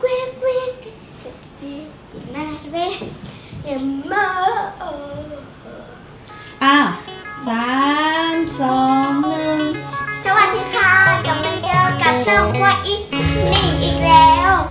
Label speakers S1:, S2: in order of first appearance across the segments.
S1: quick quick sexy tonight yeah mo
S2: อ้าวสามสองหนึ่ง
S1: สวัสดีค่ะกลับมาเจอกับช่องครัวอีกหนึ่งอีกแล้ว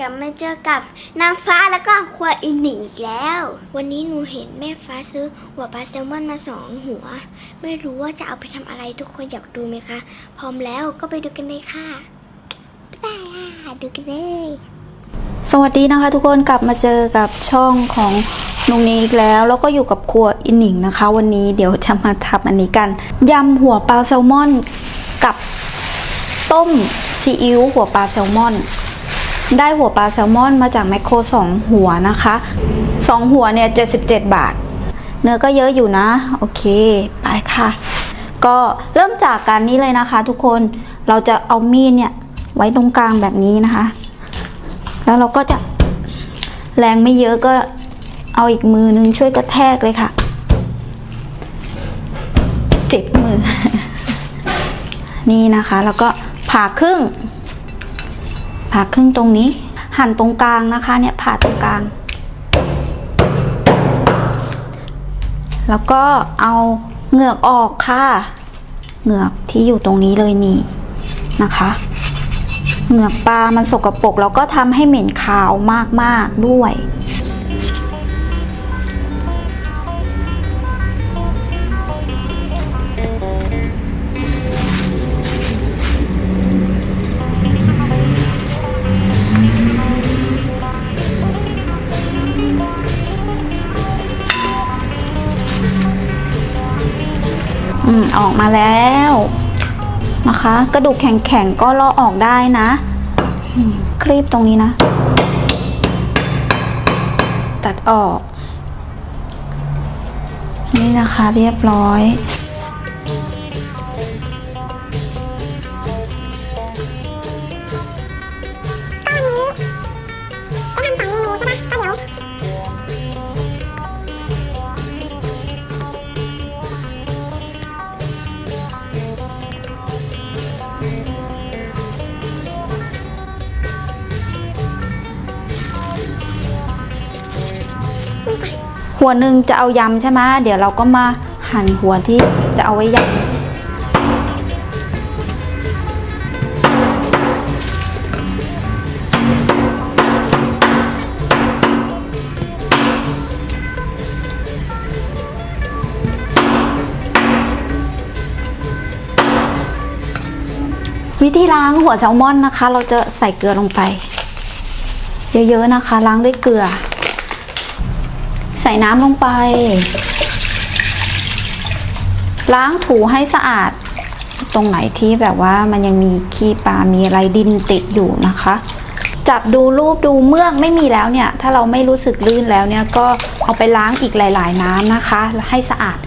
S1: กลับมาเจอกับนางฟ้าแล้วก็ครัวอีกหนึ่งอีกแล้ว วันนี้หนูเห็นแม่ฟ้าซื้อหัวปลาแซลมอนมาสองหัว ไม่รู้ว่าจะเอาไปทำอะไรทุกคนอยากดูไหมคะ พร้อมแล้วก็ไปดูกันเลยค่ะบ๊ายบายค่ะดูกันเลย
S2: สวัสดีนะคะทุกคนกลับมาเจอกับช่องของนุงนี้อีกแล้วแล้วก็อยู่กับครัวอินหนิงนะคะ วันนี้เดี๋ยวจะมาทำอันนี้กันยำหัวปลาแซลมอนกับต้มซีอิ๊วหัวปลาแซลมอน ได้หัวปลาแซลมอนมาจากแมคโครสองหัวนะคะสองหัวเนี่ย 77 บาท เนื้อก็เยอะอยู่นะ โอเค ไปค่ะ ก็เริ่มจากการนี้เลยนะคะ ทุกคน เราจะเอามีดเนี่ยไว้ตรงกลางแบบนี้นะคะ แล้วเราก็จะแรงไม่เยอะก็เอาอีกมือนึงช่วยกระแทกเลยค่ะ เจ็บมือ นี่นะคะ แล้วก็ผ่าครึ่ง ผ่าครึ่งตรงนี้ หั่นตรงกลางนะคะเนี่ยผ่าตรงกลาง แล้วก็เอาเหงือกออกค่ะ เหงือกที่อยู่ตรงนี้เลยนี่นะคะ เหงือกปลามันสกรปรกแล้วก็ทำให้เหม็นคาวมากๆด้วย ออกมาแล้วนะคะ กระดูกแข็งๆก็ลอกออกได้นะคลีบตรงนี้นะ ตัดออก นี่นะคะเรียบร้อย หัวหนึ่งจะเอายำใช่ไหมเดี๋ยวเราก็มาหั่นหัวที่จะเอาไว้ยำวิธีล้างหัวแซลมอนนะคะ เราจะใส่เกลือลงไป เยอะๆนะคะ ล้างด้วยเกลือ ใส่น้ำลงไป ล้างถูให้สะอาด ตรงไหนที่แบบว่ามันยังมีขี้ปลา มีอะไรดินติดอยู่นะคะ จับดูรูปดูเมือกไม่มีแล้วเนี่ย ถ้าเราไม่รู้สึกลื่นแล้วเนี่ย ก็เอาไปล้างอีกหลาย ๆ น้ำนะคะ ให้สะอาด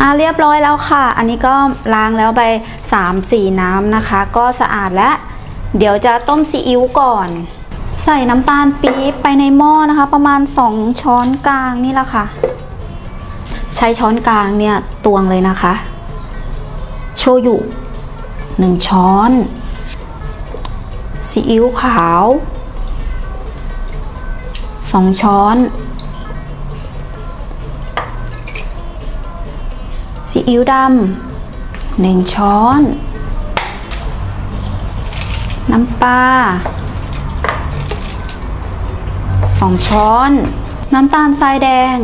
S2: อ่าเรียบร้อยแล้วค่ะ อันนี้ก็ล้างแล้วไป 3-4 น้ำนะคะ ก็สะอาดแล้ว เดี๋ยวจะต้มซีอิ๊วก่อน ใส่น้ำตาลปี๊บไปในหม้อนะคะ ประมาณ 2 ช้อนกลางนี่แหละค่ะ ใช้ช้อนกลางเนี่ยตวงเลยนะคะ โชยุ1ช้อนซีอิ๊วขาว 2 ช้อนซีอิ๊วดำหนึ่งช้อน น้ำปลา สองช้อน น้ำตาลทรายแดง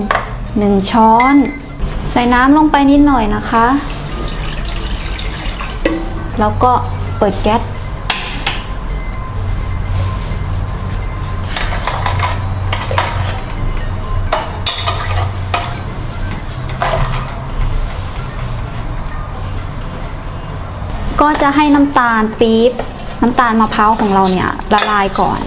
S2: หนึ่งช้อน ใส่น้ำลงไปนิดหน่อยนะคะ แล้วก็เปิดแก๊สก็จะให้น้ำตาลปี๊บน้ำตาลมะพร้าวของเราเนี่ยละลายก่อน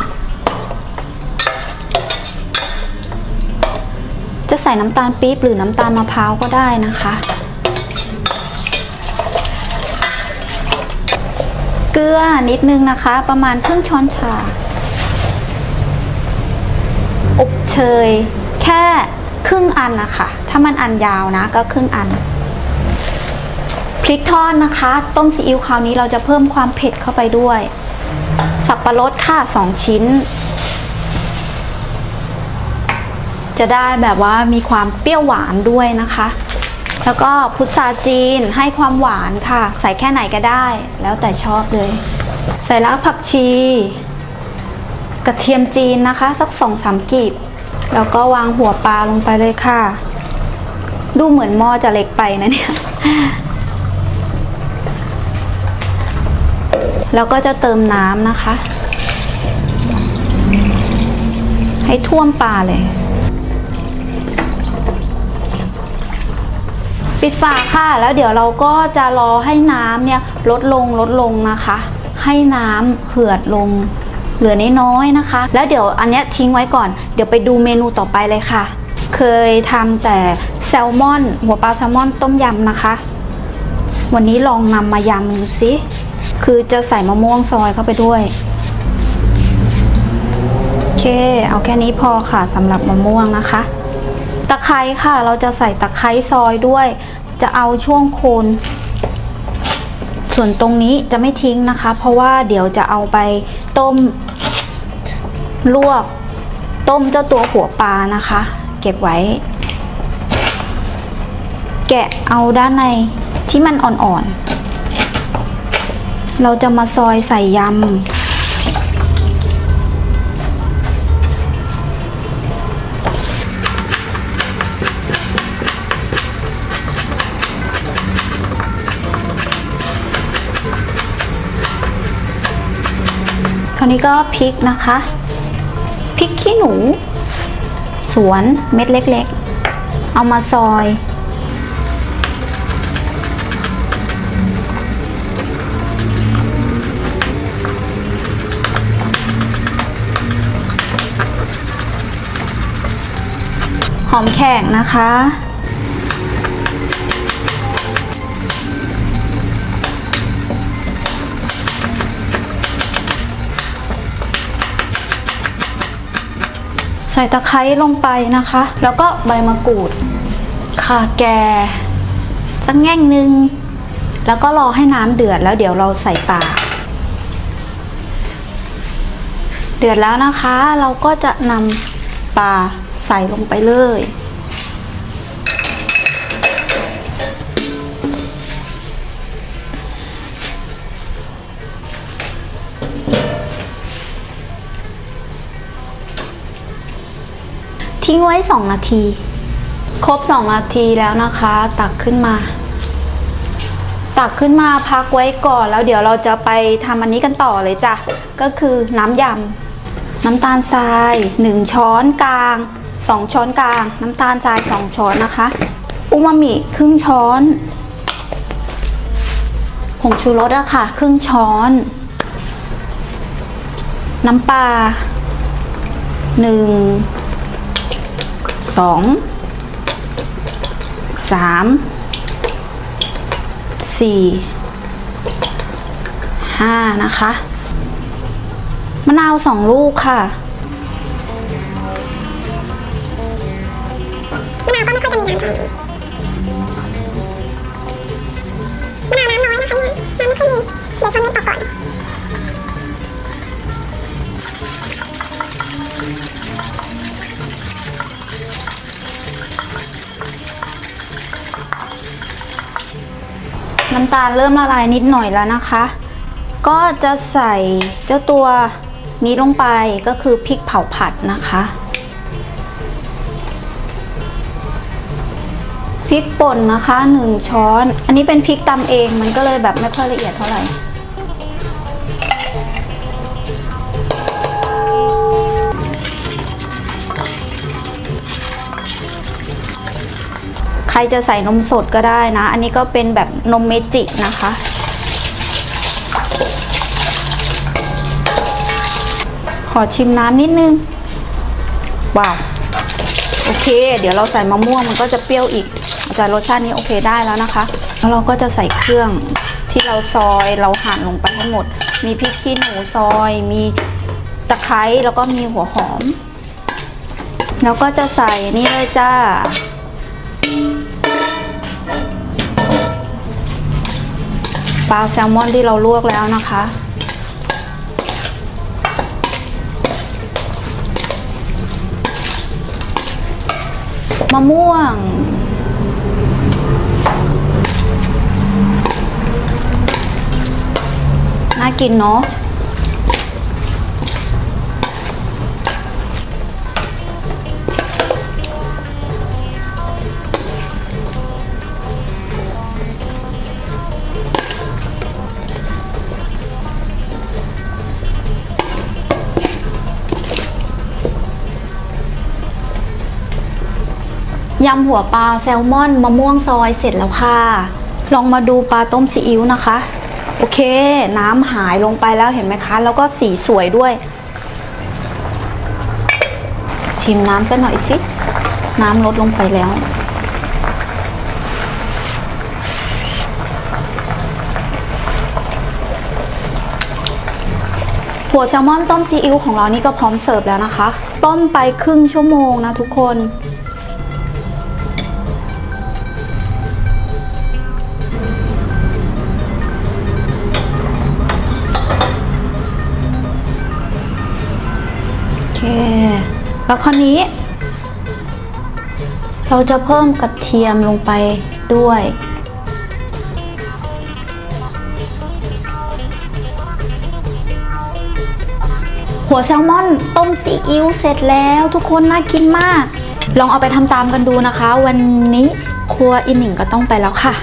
S2: จะใส่น้ำตาลปี๊บหรือน้ำตาลมะพร้าวก็ได้นะคะ เกลือนิดนึงนะคะ ประมาณครึ่งช้อนชา อบเชย แค่ครึ่งอันนะคะ ถ้ามันอันยาวนะก็ครึ่งอัน พริกทอดนะคะ ต้มซีอิ๊วคราวนี้เราจะเพิ่มความเผ็ดเข้าไปด้วย สับปะรดค่ะสองชิ้น จะได้แบบว่ามีความเปรี้ยวหวานด้วยนะคะ แล้วก็พุทราจีนให้ความหวานค่ะ ใส่แค่ไหนก็ได้ แล้วแต่ชอบเลย ใส่รากผักชี กระเทียมจีนนะคะ สักสองสามกีบ แล้วก็วางหัวปลาลงไปเลยค่ะ ดูเหมือนหม้อจะเล็กไปนะเนี่ยแล้วก็จะเติมน้ำนะคะ ให้ท่วมปลาเลย ปิดฝาค่ะ แล้วเดี๋ยวเราก็จะรอให้น้ำเนี่ยลดลงลดลงนะคะ ให้น้ำเหือดลงเหลือน้อยๆนะคะ แล้วเดี๋ยวอันนี้ทิ้งไว้ก่อน เดี๋ยวไปดูเมนูต่อไปเลยค่ะ เคยทำแต่แซลมอน หัวปลาแซลมอนต้มยำนะคะ วันนี้ลองนำมายำดูสิคือจะใส่มะม่วงซอยเข้าไปด้วยโอเค เอาแค่นี้พอค่ะสำหรับมะม่วงนะคะ ตะไคร้ค่ะ เราจะใส่ตะไคร้ซอยด้วย จะเอาช่วงโคน ส่วนตรงนี้จะไม่ทิ้งนะคะ เพราะว่าเดี๋ยวจะเอาไปต้ม ลวก ต้มเจ้าตัวหัวปลานะคะ เก็บไว้ แกะเอาด้านในที่มันอ่อนๆ เราจะมาซอยใส่ยำาวนี้ก็พริกนะคะพริกขี้หนู สวนเม็ดเล็กๆ เอามาซอย หอมแขกนะคะ ส่ตะไคร้ลงไปนะคะ แล้วก็ใบมะกรูดข่าแก่สักแง่งหนึ่งแล้วก็รอให้น้ำเดือดแล้วเดี๋ยวเราใส่ปลาเดือดแล้วนะคะ เราก็จะนำปลาใส่ลงไปเลย ทิ้งไว้ 2 นาที ครบ 2 นาทีแล้วนะคะ ตักขึ้นมา ตักขึ้นมาพักไว้ก่อนแล้วเดี๋ยวเราจะไปทำอันนี้กันต่อเลยจ้ะ ก็คือน้ำยำน้ำตาลทราย 1 ช้อนกลาง 2 ช้อนกลาง น้ำตาลทราย 2 ช้อนนะคะ อูมามิครึ่งช้อนผงชูรสอะค่ะ ครึ่งช้อน น้ำปลาหนึ่ง สองสามสี่ห้านะคะมะนาวสองลูกค่ะ
S3: มะนาวก็ไม่ค่อยจะมีน้ำใส่มะนาวน้ำน้อยนะคะเนี่ยน้ำไม่ค่อยมีเดี๋ยวช้อนนี้ออกก่อนำ
S2: ตาลเริ่มละลายนิดหน่อยแล้วนะคะ ก็จะใส่เจ้าตัวนี้ลงไปก็คือพริกเผาผัดนะคะพริกป่นนะคะหนึ่งช้อน อันนี้เป็นพริกตำเองมันก็เลยแบบไม่ค่อยละเอียดเท่าไหร่ รจะใส่นมสดก็ได้นะ อันนี้ก็เป็นแบบนมเมจินะคะ ขอชิมน้ำนิดนึง ว้าว โอเค เดี๋ยวเราใส่มะม่วงมันก็จะเปรี้ยวอีกแต่รสชาตินี้โอเคได้แล้วนะคะ แล้วเราก็จะใส่เครื่องที่เราซอยเราหั่นลงไปให้หมด มีพริกขี้หนูซอย มีตะไคร้แล้วก็มีหัวหอม แล้วก็จะใส่นี่เลยจ้า ปลาแซลมอนที่เราลวกแล้วนะคะ มะม่วง น่ากินเนาะ ยำหัวปลาแซลมอนมะม่วงซอยเสร็จแล้วค่ะ ลองมาดูปลาต้มซีอิ๊วนะคะ โอเค น้ำหายลงไปแล้วเห็นไหมคะ แล้วก็สีสวยด้วย ชิมน้ำสักหน่อยสิ น้ำลดลงไปแล้ว หัวแซลมอนต้มซีอิ๊วของเรานี่ก็พร้อมเสิร์ฟแล้วนะคะ ต้มไปครึ่งชั่วโมงนะทุกคน แล้วคราวนี้ เราจะเพิ่มกระเทียมลงไปด้วย หัวแซลมอนต้มซีอิ๊วเสร็จแล้วทุกคนน่ากินมาก ลองเอาไปทำตามกันดูนะคะ วันนี้ครัวอินหนิงก็ต้องไปแล้วค่ะ